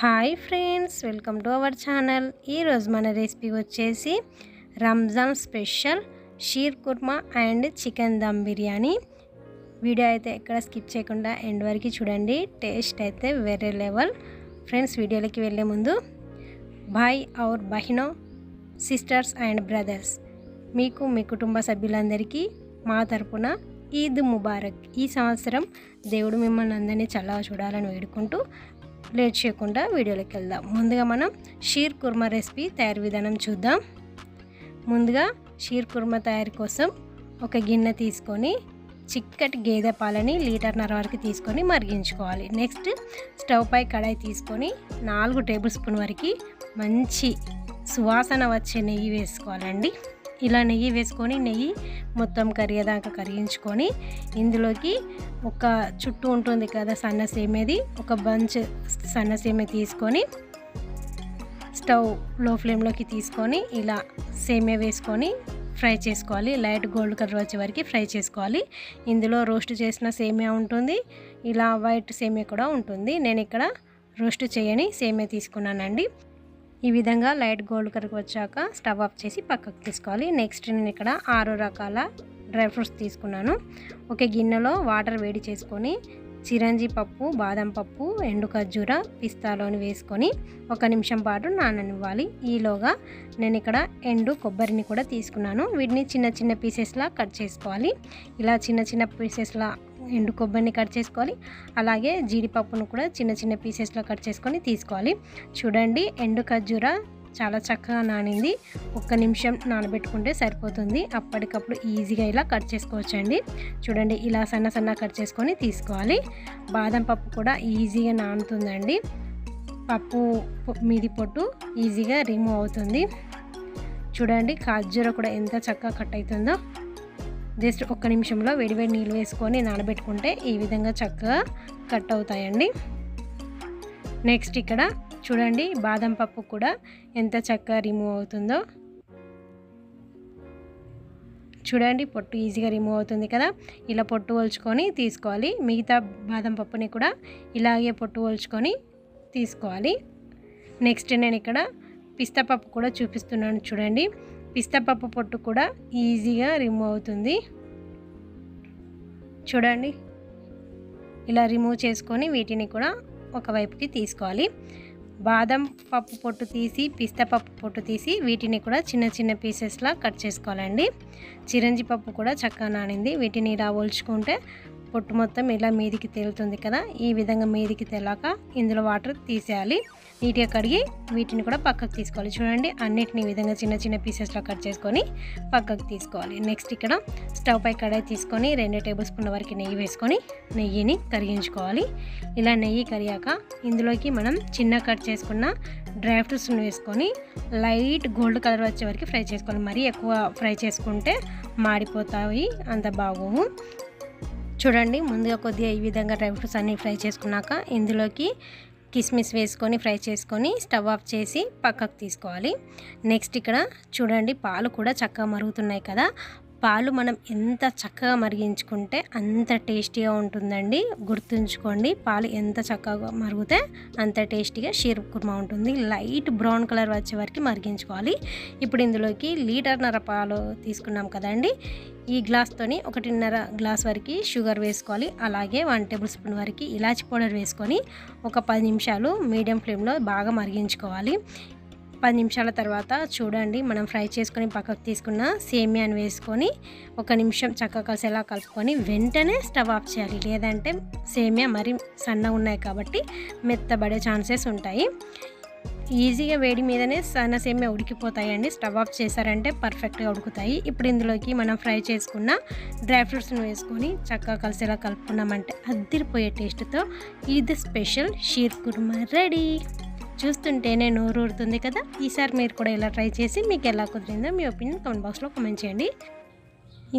Hi friends welcome to our channel. ఈరోజు మన recipe వచ్చేసి Ramzan special sheer khurma and chicken dum biryani. Video అయితే ఎక్కడ skip చేయకుండా ఎండ్ వరకు చూడండి. టేస్ట్ అయితే వేరే లెవెల్. ఫ్రెండ్స్ వీడియోలోకి వెళ్ళే ముందు భాయ్ ఔర్ బహినో సిస్టర్స్ అండ్ బ్రదర్స్ మీకు మీ కుటుంబ సభ్యులందరికీ మా తరపున ఈద్ ముబారక్. ఈ సంవత్సరం దేవుడు మిమ్మల్ని అందరినీ చల్లగా చూడాలని వేడుకుంటూ లేట్ చేయకుండా వీడియోలోకి వెళ్దాం. ముందుగా మనం షీర్ కుర్మా రెసిపీ తయారు విధానం చూద్దాం. ముందుగా షీర్ కుర్మా తయారీ కోసం ఒక గిన్నె తీసుకొని చిక్కటి గేదె పాలని లీటర్న్నర వరకు తీసుకొని మరిగించుకోవాలి. నెక్స్ట్ స్టవ్ పై కడాయి తీసుకొని నాలుగు టేబుల్ స్పూన్ వరకు మంచి సువాసన వచ్చే నెయ్యి వేసుకోవాలండి. ఇలా నెయ్యి వేసుకొని నెయ్యి మొత్తం కరిగేదాకా కరిగించుకొని ఇందులోకి ఒక చుట్టూ ఉంటుంది కదా సన్న సేమేది ఒక బంచ్ సన్న సేమే తీసుకొని స్టవ్లో ఫ్లేమ్లోకి తీసుకొని ఇలా సేమే వేసుకొని ఫ్రై చేసుకోవాలి. లైట్ గోల్డ్ కలర్ వచ్చే వరకు ఫ్రై చేసుకోవాలి. ఇందులో రోస్ట్ చేసిన సేమియా ఉంటుంది. ఇలా వైట్ సేమియా కూడా ఉంటుంది. నేను ఇక్కడ రోస్ట్ చేయని సేమియా తీసుకున్నానండి. ఈ విధంగా లైట్ గోల్డ్ కలర్ వచ్చాక స్టవ్ ఆఫ్ చేసి పక్కకు తీసుకోవాలి. నెక్స్ట్ నేను ఇక్కడ ఆరు రకాల డ్రై ఫ్రూట్స్ తీసుకున్నాను. ఒక గిన్నెలో వాటర్ వేడి చేసుకొని చిరంజి పప్పు బాదం పప్పు ఎండు ఖర్జూర పిస్తాలోని వేసుకొని ఒక నిమిషం పాటు నాననివ్వాలి. ఈలోగా నేను ఇక్కడ ఎండు కొబ్బరిని కూడా తీసుకున్నాను. వీటిని చిన్న చిన్న పీసెస్లా కట్ చేసుకోవాలి. ఇలా చిన్న చిన్న పీసెస్లా ఎండు కొబ్బరిని కట్ చేసుకోవాలి. అలాగే జీడిపప్పును కూడా చిన్న చిన్న పీసెస్లో కట్ చేసుకొని తీసుకోవాలి. చూడండి ఎండు ఖర్జూర చాలా చక్కగా నానింది. ఒక్క నిమిషం నానబెట్టుకుంటే సరిపోతుంది. అప్పటికప్పుడు ఈజీగా ఇలా కట్ చేసుకోవచ్చండి. చూడండి ఇలా సన్న సన్న కట్ చేసుకొని తీసుకోవాలి. బాదం పప్పు కూడా ఈజీగా నానుతుందండి. పప్పు మీది పొట్టు ఈజీగా రిమూవ్ అవుతుంది. చూడండి ఖర్జూర కూడా ఎంత చక్కగా కట్ అవుతుందో. జస్ట్ ఒక్క నిమిషంలో వేడివేడి నీళ్ళు వేసుకొని నానబెట్టుకుంటే ఈ విధంగా చక్కగా కట్ అవుతాయండి. నెక్స్ట్ ఇక్కడ చూడండి బాదం పప్పు కూడా ఎంత చక్కగా రిమూవ్ అవుతుందో. చూడండి పొట్టు ఈజీగా రిమూవ్ అవుతుంది కదా. ఇలా పొట్టు ఒలుచుకొని తీసుకోవాలి. మిగతా బాదం పప్పుని కూడా ఇలాగే పొట్టు ఒల్చుకొని తీసుకోవాలి. నెక్స్ట్ నేను ఇక్కడ పిస్తా పప్పు కూడా చూపిస్తున్నాను చూడండి. పిస్తాపప్పు పొట్టు కూడా ఈజీగా రిమూవ్ అవుతుంది. చూడండి. ఇలా రిమూవ్ చేసుకొని వీటిని కూడా ఒకవైపుకి తీసుకోవాలి. బాదం పప్పు పొట్టు తీసి పిస్తా పప్పు పొట్టు తీసి వీటిని కూడా చిన్న చిన్న పీసెస్లా కట్ చేసుకోవాలండి. చిరంజి పప్పు కూడా చక్కగా నానింది. వీటిని ఇలా ఒలుచుకుంటే పొట్టు మొత్తం ఇలా మీదికి తేలుతుంది కదా. ఈ విధంగా మీదికి తేలాక ఇందులో వాటర్ తీసేయాలి. నీట్గా కడిగి వీటిని కూడా పక్కకు తీసుకోవాలి. చూడండి అన్నిటిని విధంగా చిన్న చిన్న పీసెస్లో కట్ చేసుకొని పక్కకు తీసుకోవాలి. నెక్స్ట్ ఇక్కడ స్టవ్ పై కడాయి తీసుకొని రెండు టేబుల్ స్పూన్ల వరకు నెయ్యి వేసుకొని నెయ్యిని కరిగించుకోవాలి. ఇలా నెయ్యి కరిగాక ఇందులోకి మనం చిన్న కట్ చేసుకున్న డ్రై ఫ్రూట్స్ని వేసుకొని లైట్ గోల్డ్ కలర్ వచ్చే వరకు ఫ్రై చేసుకోవాలి. మరీ ఎక్కువ ఫ్రై చేసుకుంటే మాడిపోతాయి అంత బాగోవు. చూడండి ముందుగా కొద్దిగా ఈ విధంగా డ్రై ఫ్రూట్స్ అన్నీ ఫ్రై చేసుకున్నాక ఇందులోకి కిస్మిస్ వేసుకొని ఫ్రై చేసుకొని స్టవ్ ఆఫ్ చేసి పక్కకు తీసుకోవాలి. నెక్స్ట్ ఇక్కడ చూడండి పాలు కూడా చక్కగా మరుగుతున్నాయి కదా. పాలు మనం ఎంత చక్కగా మరిగించుకుంటే అంత టేస్టీగా ఉంటుందండి. గుర్తుంచుకోండి పాలు ఎంత చక్కగా మరిగితే అంత టేస్టీగా షీర్ కుర్మా ఉంటుంది. లైట్ బ్రౌన్ కలర్ వచ్చే వరకు మరిగించుకోవాలి. ఇప్పుడు ఇందులోకి లీటర్నర పాలు తీసుకున్నాం కదండి. ఈ గ్లాస్తోని ఒకటిన్నర గ్లాస్ వరకు షుగర్ వేసుకోవాలి. అలాగే వన్ టేబుల్ స్పూన్ వరకు ఇలాచి పౌడర్ వేసుకొని ఒక పది నిమిషాలు మీడియం ఫ్లేమ్లో బాగా మరిగించుకోవాలి. పది నిమిషాల తర్వాత చూడండి మనం ఫ్రై చేసుకొని పక్కకు తీసుకున్న సేమియాని వేసుకొని ఒక నిమిషం చక్కగా కలిసేలా కలుపుకొని వెంటనే స్టవ్ ఆఫ్ చేయాలి. లేదంటే సేమియా మరి సన్నగా ఉన్నాయి కాబట్టి మెత్తబడే ఛాన్సెస్ ఉంటాయి. ఈజీగా వేడి మీదనే సన్న సేమియా ఉడికిపోతాయండి. స్టవ్ ఆఫ్ చేశారంటే పర్ఫెక్ట్గా ఉడుకుతాయి. ఇప్పుడు ఇందులోకి మనం ఫ్రై చేసుకున్న డ్రై ఫ్రూట్స్ని వేసుకొని చక్కగా కలిసేలా కలుపుకున్నామంటే అద్దరిపోయే టేస్ట్తో ఇది స్పెషల్ షీర్ కుర్మా రెడీ. చూస్తుంటేనే నోరు ఊరుతుంది కదా ఈసారి మీరు కూడా ఇలా ట్రై చేసి మీకు ఎలా కుదిరిందో మీ ఒపీనియన్ కామెంట్ బాక్స్లో కామెంట్ చేయండి.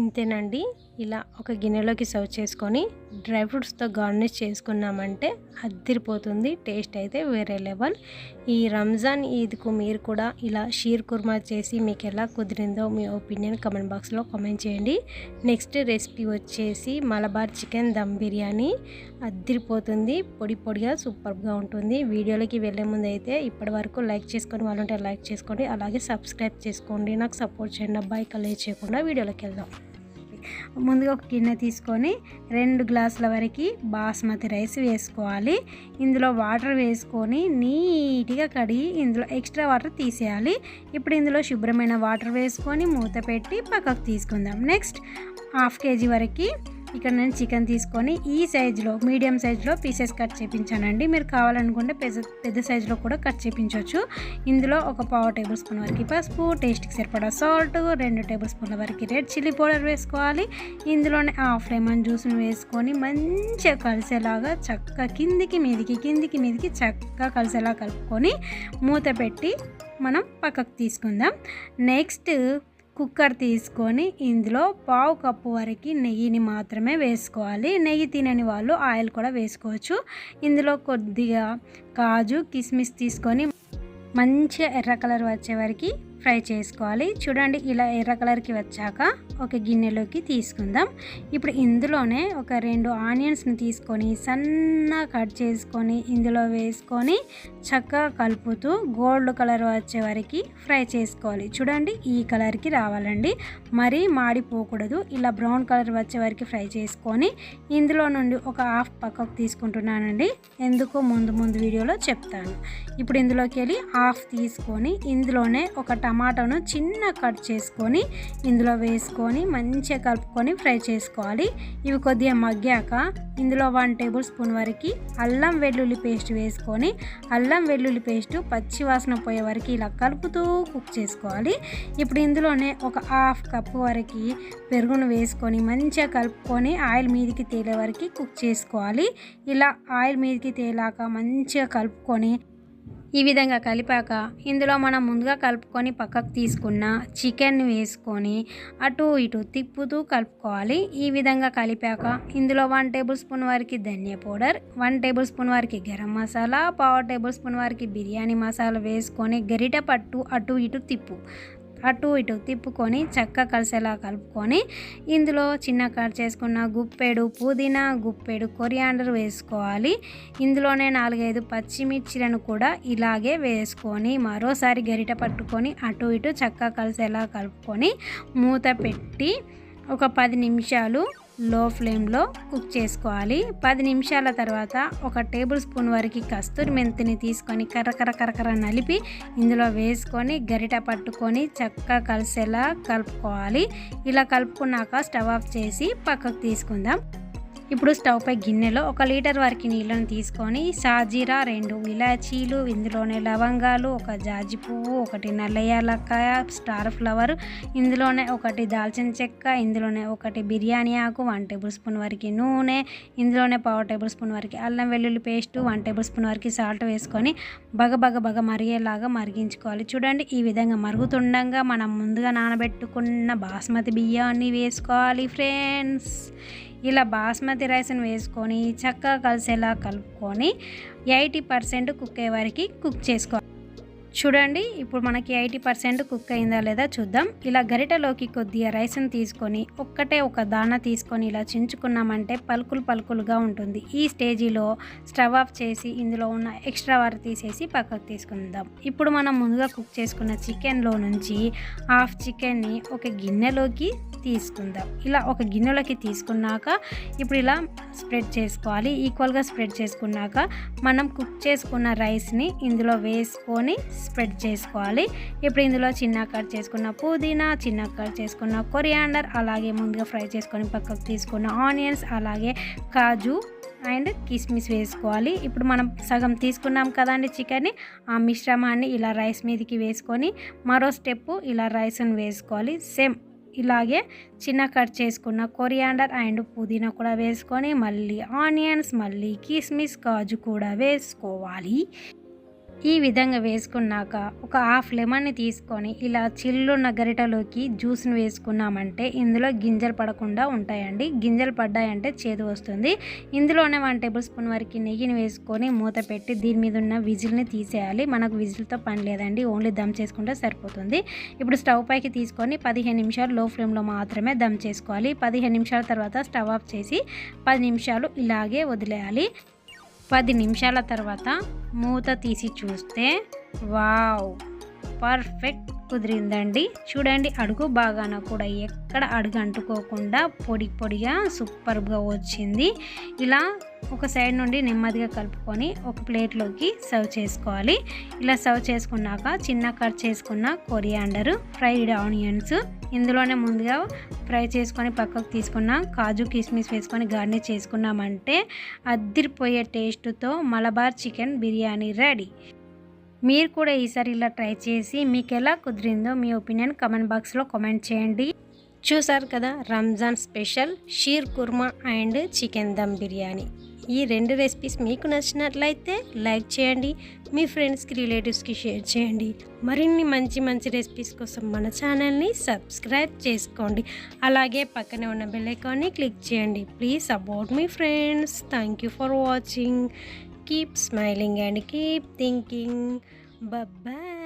ఇంతేనండి. ఇలా ఒక గిన్నెలోకి సర్వ్ చేసుకొని డ్రై ఫ్రూట్స్తో గార్నిష్ చేసుకున్నామంటే అద్దిరిపోతుంది టేస్ట్ అయితే వేరే లెవెల్. ఈ రంజాన్ ఈద్కు మీరు కూడా ఇలా షీర్ కుర్మా చేసి మీకు ఎలా కుదిరిందో మీ ఒపీనియన్ కమెంట్ బాక్స్లో కామెంట్ చేయండి. నెక్స్ట్ రెసిపీ వచ్చేసి మలబార్ చికెన్ దమ్ బిర్యానీ. అద్దిరిపోతుంది పొడి పొడిగా సూపర్గా ఉంటుంది. వీడియోలోకి వెళ్ళే ముందు అయితే ఇప్పటి వరకు లైక్ చేసుకొని వాళ్ళు ఉంటే లైక్ చేసుకోండి అలాగే సబ్స్క్రైబ్ చేసుకోండి. నాకు సపోర్ట్ చేయండి అబ్బాయి కలే చేయకుండా వీడియోలోకి వెళ్దాం. ముందుగా ఒక గిన్నె తీసుకొని రెండు గ్లాసుల వరకు బాస్మతి రైస్ వేసుకోవాలి. ఇందులో వాటర్ వేసుకొని నీట్గా కడిగి ఇందులో ఎక్స్ట్రా వాటర్ తీసేయాలి. ఇప్పుడు ఇందులో శుభ్రమైన వాటర్ వేసుకొని మూత పెట్టి పక్కకు తీసుకుందాం. నెక్స్ట్ హాఫ్ కేజీ వరకు ఇక్కడ నేను చికెన్ తీసుకొని ఈ సైజులో మీడియం సైజులో పీసెస్ కట్ చేయించానండి మీరు కావాలనుకుంటే పెద్ద పెద్ద సైజులో కూడా కట్ చేయించవచ్చు ఇందులో ఒక పావు టేబుల్ స్పూన్ వరకు పసుపు టేస్ట్కి సరిపడా సాల్ట్ రెండు టేబుల్ స్పూన్ల వరకు రెడ్ చిల్లీ పౌడర్ వేసుకోవాలి. ఇందులోనే హాఫ్ లెమన్ జ్యూస్ని వేసుకొని మంచిగా కలిసేలాగా చక్కగా కిందికి మీదికి కిందికి మీదికి చక్కగా కలిసేలా కలుపుకొని మూత పెట్టి మనం పక్కకు తీసుకుందాం. నెక్స్ట్ కుక్కర్ తీసుకొని ఇందులో పావు కప్పు వరకు నెయ్యిని మాత్రమే వేసుకోవాలి. నెయ్యి తినని వాళ్ళు ఆయిల్ కూడా వేసుకోవచ్చు. ఇందులో కొద్దిగా కాజు కిస్మిస్ తీసుకొని మంచిగా ఎర్ర కలర్ వచ్చే వరకు ఫ్రై చేసుకోవాలి. చూడండి ఇలా ఎర్ర కలర్కి వచ్చాక ఒక గిన్నెలోకి తీసుకుందాం. ఇప్పుడు ఇందులోనే ఒక రెండు ఆనియన్స్ని తీసుకొని సన్నగా కట్ చేసుకొని ఇందులో వేసుకొని చక్కగా కలుపుతూ గోల్డ్ కలర్ వచ్చే వరకు ఫ్రై చేసుకోవాలి. చూడండి ఈ కలర్కి రావాలండి. మరీ మాడిపోకూడదు. ఇలా బ్రౌన్ కలర్ వచ్చే వరకు ఫ్రై చేసుకొని ఇందులో నుండి ఒక హాఫ్ పక్కకు తీసుకుంటున్నానండి. ఎందుకో ముందు ముందు వీడియోలో చెప్తాను. ఇప్పుడు ఇందులోకి వెళ్ళి హాఫ్ తీసుకొని ఇందులోనే ఒక టమాటాను చిన్న కట్ చేసుకొని ఇందులో వేసుకొని మంచిగా కలుపుకొని ఫ్రై చేసుకోవాలి. ఇవి కొద్దిగా మగ్గాక ఇందులో వన్ టేబుల్ స్పూన్ వరకు అల్లం వెల్లుల్లి పేస్ట్ వేసుకొని అల్లం వెల్లుల్లి పేస్ట్ పచ్చి వాసన పోయే వరకు ఇలా కలుపుతూ కుక్ చేసుకోవాలి. ఇప్పుడు ఇందులోనే ఒక హాఫ్ కప్పు వరకు పెరుగును వేసుకొని మంచిగా కలుపుకొని ఆయిల్ మీదికి తేలే వరకు కుక్ చేసుకోవాలి. ఇలా ఆయిల్ మీదికి తేలాక మంచిగా కలుపుకొని ఈ విధంగా కలిపాక ఇందులో మనం ముందుగా కలుపుకొని పక్కకు తీసుకున్న చికెన్ వేసుకొని అటు ఇటు తిప్పుతూ కలుపుకోవాలి. ఈ విధంగా కలిపాక ఇందులో వన్ టేబుల్ స్పూన్ వరకు ధనియా పౌడర్ వన్ టేబుల్ స్పూన్ వరకు గరం మసాలా పావు టేబుల్ స్పూన్ వరకు బిర్యానీ మసాలా వేసుకొని గరిట పట్టు అటు ఇటు తిప్పు. అటు ఇటు తిప్పుకొని చక్క కలిసేలా కలుపుకొని ఇందులో చిన్న కట్ చేసుకున్న గుప్పెడు పుదీనా గుప్పెడు కొరియాండర్ వేసుకోవాలి. ఇందులోనే నాలుగైదు పచ్చిమిర్చిలను కూడా ఇలాగే వేసుకొని మరోసారి గరిట పట్టుకొని అటు ఇటు చక్క కలిసేలా కలుపుకొని మూత పెట్టి ఒక పది నిమిషాలు లో ఫ్లేమ్లో కుక్ చేసుకోవాలి. పది నిమిషాల తర్వాత ఒక టేబుల్ స్పూన్ వరకు కస్తూరి మెంతిని తీసుకొని కర్రకర కరకర నలిపి ఇందులో వేసుకొని గరిట పట్టుకొని చక్కగా కలిసేలా కలుపుకోవాలి. ఇలా కలుపుకున్నాక స్టవ్ ఆఫ్ చేసి పక్కకు తీసుకుందాం. ఇప్పుడు స్టవ్ పై గిన్నెలో ఒక లీటర్ వరకు నీళ్ళను తీసుకొని సాజీరా రెండు ఇలాచీలు ఇందులోనే లవంగాలు ఒక జాజి పువ్వు ఒకటి నల్ల యాలక్కాయ స్టార్ ఫ్లవర్ ఇందులోనే ఒకటి దాల్చిన చెక్క ఇందులోనే ఒకటి బిర్యానీ ఆకు వన్ టేబుల్ స్పూన్ వరకు నూనె ఇందులోనే పావు టేబుల్ స్పూన్ వరకు అల్లం వెల్లుల్లి పేస్ట్ వన్ టేబుల్ స్పూన్ వరకు సాల్ట్ వేసుకొని బగ బగ బగ మరిగేలాగా మరిగించుకోవాలి. చూడండి ఈ విధంగా మరుగుతుండగా మనం ముందుగా నానబెట్టుకున్న బాస్మతి బియ్యాన్ని వేసుకోవాలి ఫ్రెండ్స్ ఇలా బాస్మతి రైస్ని వేసుకొని చక్కగా కలిసేలా కలుపుకొని ఎయిటీ పర్సెంట్ కుక్ అయ్యే వరకు కుక్ చేసుకోవాలి చూడండి ఇప్పుడు మనకి ఎయిటీ పర్సెంట్ కుక్ అయిందా లేదా చూద్దాం. ఇలా గరిటలోకి కొద్దిగా రైస్ని తీసుకొని ఒక్కటే ఒక దాన తీసుకొని ఇలా చించుకున్నామంటే పలుకులు పలుకులుగా ఉంటుంది. ఈ స్టేజీలో స్టవ్ ఆఫ్ చేసి ఇందులో ఉన్న ఎక్స్ట్రా వాటర్ తీసేసి పక్కకు తీసుకుందాం. ఇప్పుడు మనం ముందుగా కుక్ చేసుకున్న చికెన్లో నుంచి హాఫ్ చికెన్ని ఒక గిన్నెలోకి తీసుకుందాం. ఇలా ఒక గిన్నెలోకి తీసుకున్నాక ఇప్పుడు ఇలా స్ప్రెడ్ చేసుకోవాలి. ఈక్వల్గా స్ప్రెడ్ చేసుకున్నాక మనం కుక్ చేసుకున్న రైస్ని ఇందులో వేసుకొని స్ప్రెడ్ చేసుకోవాలి. ఇప్పుడు ఇందులో చిన్న కట్ చేసుకున్న పుదీనా చిన్న కట్ చేసుకున్న కొరియాండర్ అలాగే ముందుగా ఫ్రై చేసుకొని పక్కకు తీసుకున్న ఆనియన్స్ అలాగే కాజు అండ్ కిస్మిస్ వేసుకోవాలి. ఇప్పుడు మనం సగం తీసుకున్నాం కదండి చికెన్ని ఆ మిశ్రమాన్ని ఇలా రైస్ మీదకి వేసుకొని మరో స్టెప్ ఇలా రైస్ని వేసుకోవాలి. సేమ్ ఇలాగే చిన్న కట్ చేసుకున్న కొరియాండర్ అండ్ పుదీనా కూడా వేసుకొని మళ్ళీ ఆనియన్స్ మళ్ళీ కిస్మిస్ కాజు కూడా వేసుకోవాలి. ఈ విధంగా వేసుకున్నాక ఒక హాఫ్ లెమన్ని తీసుకొని ఇలా చిల్లున్న గరిటలోకి జ్యూస్ని వేసుకున్నామంటే ఇందులో గింజలు పడకుండా ఉంటాయండి. గింజలు పడ్డాయంటే చేదు వస్తుంది. ఇందులోనే వన్ టేబుల్ స్పూన్ వరకు నెయ్యిని వేసుకొని మూత పెట్టి దీని మీద ఉన్న విజిల్ని తీసేయాలి. మనకు విజిల్తో పని లేదండి. ఓన్లీ దమ్ చేసుకుంటే సరిపోతుంది. ఇప్పుడు స్టవ్ పైకి తీసుకొని పదిహేను నిమిషాలు లో ఫ్లేమ్లో మాత్రమే దమ్ చేసుకోవాలి. పదిహేను నిమిషాల తర్వాత స్టవ్ ఆఫ్ చేసి పది నిమిషాలు ఇలాగే వదిలేయాలి. పది నిమిషాల తర్వాత మూత తీసి చూస్తే వావ్ పర్ఫెక్ట్ కుదిరిందండి. చూడండి అడుగు బాగాన కూడా ఎక్కడ అడుగు అంటుకోకుండా పొడి పొడిగా సూపర్గా వచ్చింది. ఇలా ఒక సైడ్ నుండి నెమ్మదిగా కలుపుకొని ఒక ప్లేట్లోకి సర్వ్ చేసుకోవాలి. ఇలా సర్వ్ చేసుకున్నాక చిన్న కట్ చేసుకున్న కొరియాండర్ ఫ్రైడ్ ఆనియన్స్ ఇందులోనే ముందుగా ఫ్రై చేసుకొని పక్కకు తీసుకున్న కాజు కిస్మిస్ వేసుకొని గార్నిష్ చేసుకున్నామంటే అద్దరిపోయే టేస్ట్తో మలబార్ చికెన్ బిర్యానీ రెడీ. మీరు కూడా ఈసారి ఇలా ట్రై చేసి మీకు ఎలా కుదిరిందో మీ ఒపీనియన్ కమెంట్ బాక్స్లో కామెంట్ చేయండి. చూసారు కదా Ramzan special sheer khurma and chicken dum biryani. ఈ రెండు రెసిపీస్ మీకు నచ్చినట్లయితే లైక్ చేయండి మీ ఫ్రెండ్స్కి రిలేటివ్స్కి షేర్ చేయండి. మరిన్ని మంచి మంచి రెసిపీస్ కోసం మన ఛానల్ని సబ్స్క్రైబ్ చేసుకోండి. అలాగే పక్కనే ఉన్న బెల్ ఐకాన్ని క్లిక్ చేయండి. Please support me friends thank you for watching keep smiling and keep thinking bye